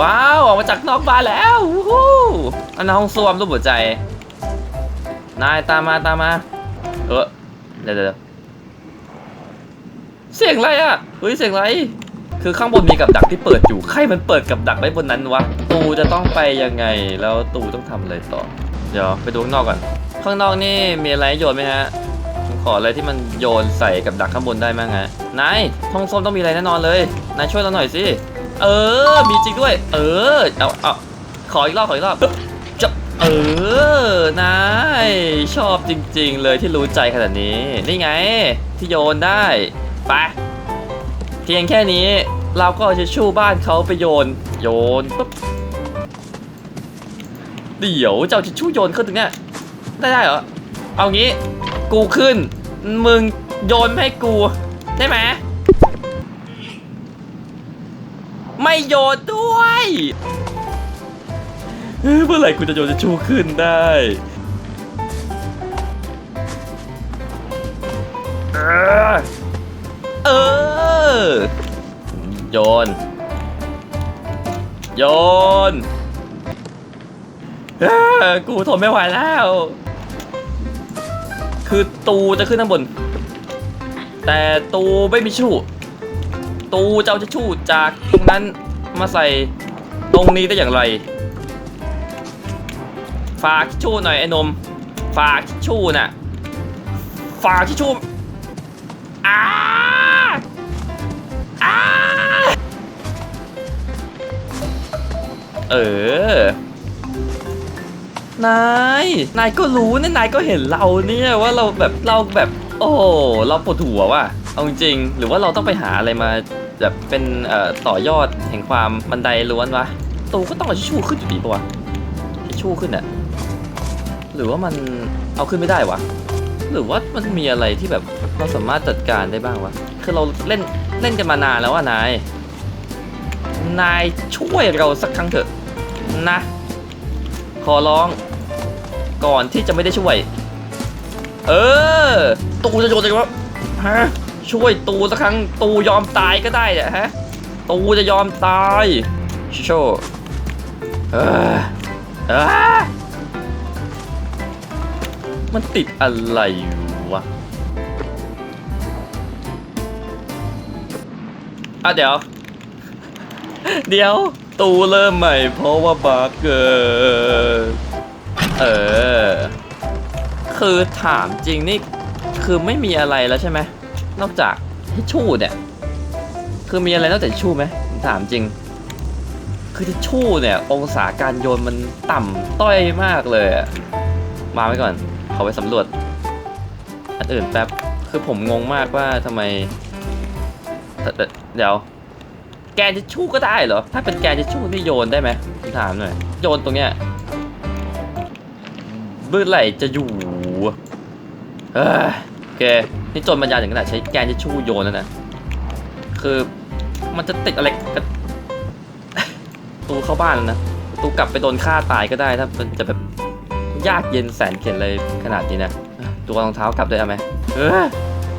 ว้าวออกมาจากนอกบ้านแล้ววู้ฮู้อันนั้นห้องส้วมรูปหัวใจ นายตามมาตามมา เออเดี๋ยวเดี๋ยวเสียงอะไรอะเฮ้ยเสียงอะไร คือข้างบนมีกับดักที่เปิดอยู่ ใครมันเปิดกับดักไว้บนนั้นวะ ตูจะต้องไปยังไง แล้วตูต้องทำอะไรต่อ เดี๋ยวไปดูข้างนอกก่อน ข้างนอกนี่มีอะไรโยนไหมฮะขออะไรที่มันโยนใส่กับดักข้างบนได้มั้งฮะ นายท้องส้มต้องมีอะไรแน่นอนเลย นายช่วยเราหน่อยสิ เออ มีจริงด้วย เออ เอาเอาขออีกรอบ ขออีกรอบจะเออนายชอบจริง ๆ เลยที่รู้ใจขนาดนี้ นี่ไง ที่โยนได้ ไป เพียงแค่นี้ เราก็เอาทิชชู่บ้านเขาไปโยน โยนปุ๊บ เดี๋ยวเจ้าทิชชู่โยนขึ้นตรงเนี้ย ได้ได้เหรอ เอางี้ กูขึ้น มึงโยนให้กู ได้ไหม ไม่โยนด้วยเอ้ยเมื่อไหร่กูจะโยนทิชชู่ขึ้นได้เออโยน โยนกูทนไม่ไหวแล้ว คือตูจะขึ้นข้างบน แต่ตูไม่มีชู่ ตูจะเอาจะชู่จากตรงนั้น มาใส่ตรงนี้ได้อย่างไร ฝากทิชชู่หน่อยไอ้นม ฝากทิชชู่น่ะ ฝากทิชชู่อ้าอ้าเออ นาย นายก็รู้นะนายก็เห็นเราเนี่ยว่าเราแบบเราแบบ โอ้เราปวดหัวว่ะ เอาจริงๆหรือว่าเราต้องไปหาอะไรมา แบบเป็นต่อยอดแห่งความบันไดล้วนวะตูก็ต้องเอาทิชูขึ้นอยู่ดีปะวะทิชูขึ้นอะหรือว่ามันเอาขึ้นไม่ได้วะหรือว่ามันมีอะไรที่แบบเราสามารถจัดการได้บ้างวะคือเราเล่นเล่นกันมานานแล้วอะนายนายช่วยเราสักครั้งเถอะนะขอร้องก่อนที่จะไม่ได้ช่วย เออตูจะโยนจะว่าฮะ ช่วยตูสักครั้งตูยอมตายก็ได้อะฮะตูจะยอมตายโชว์เออเออมันติดอะไรวะอะเดี๋ยว เดี๋ยว ตูเริ่มใหม่เพราะว่าบักเกอร์เออ คือถามจริงนี่ คือไม่มีอะไรแล้วใช่ไหม นอกจากทิชชู่เนี่ย คือมีอะไรนอกจากทิชชู่ไหมผมถามจริง คือทิชชู่เนี่ย องศาการโยนมันต่ำต้อยมากเลยอะมาไว้ก่อนเขอไปสำรวจ อันอื่นแป๊บ คือผมงงมากว่าทำไม เดี๋ยว แกนทิชชู่ก็ได้เหรอ ถ้าเป็นแกนทิชชู่นี่โยนได้ไหมผมถามหน่อย โยนตรงเนี้ยเมื่อไหร่จะอยู่เอ้ยโอเค นี่จนปัญญาถึงขนาดใช้แกนทิชชู่โยนแล้วนะคือมันจะติดอะไรกับตูเข้าบ้านแล้วนะตูกลับไปโดนฆ่าตายก็ได้ถ้ามันจะแบบยากเย็นแสนเข็นเลยขนาดนี้นะตัวรองเท้ากลับได้ไหมเออ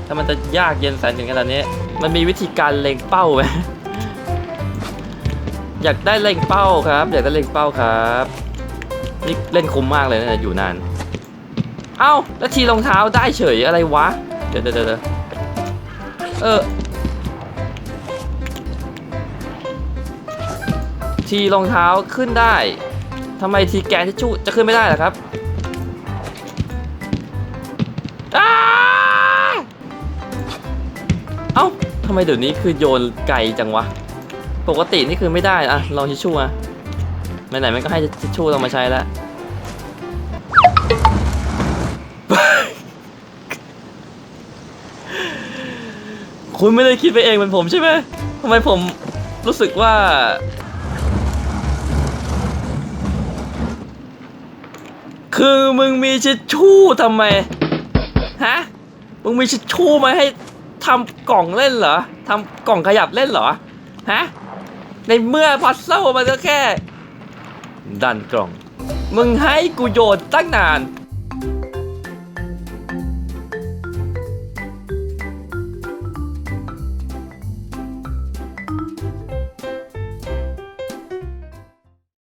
ถ้ามันจะยากเย็นแสนเข็นขนาดนี้ มันมีวิธีการเล็งเป้าไหมอยากได้เล็งเป้าครับ อยากได้เล็งเป้าครับนี่เล่นคุ้มมากเลยนะอยู่นาน เอ้าแล้วทีรองเท้าได้เฉยอะไรวะ เดี๋ยวเดี๋ยวเดี๋ยวเออ ทีรองเท้าขึ้นได้ทำไมทีแกนทิชชู่จะขึ้นไม่ได้ล่ะครับอ้าเอ้าทำไมเดี๋ยวนี้คือโยนไกลจังวะ ปกตินี่คือไม่ได้อะลองทิชชู่มาไหนๆมันก็ให้ทิชชู่เรามาใช้แล้ว คุณไม่ได้คิดไปเองเหมือนผมใช่ไหมทำไมผมรู้สึกว่า คือมึงมีชิชชู่ทำไม ฮะ มึงมีชิชชู่มาให้ทำกล่องเล่นเหรอทำกล่องขยับเล่นเหรอ ฮะ ในเมื่อพัซเซิลมันก็แค่ ดันกล่อง มึงให้กูโยนตั้งนาน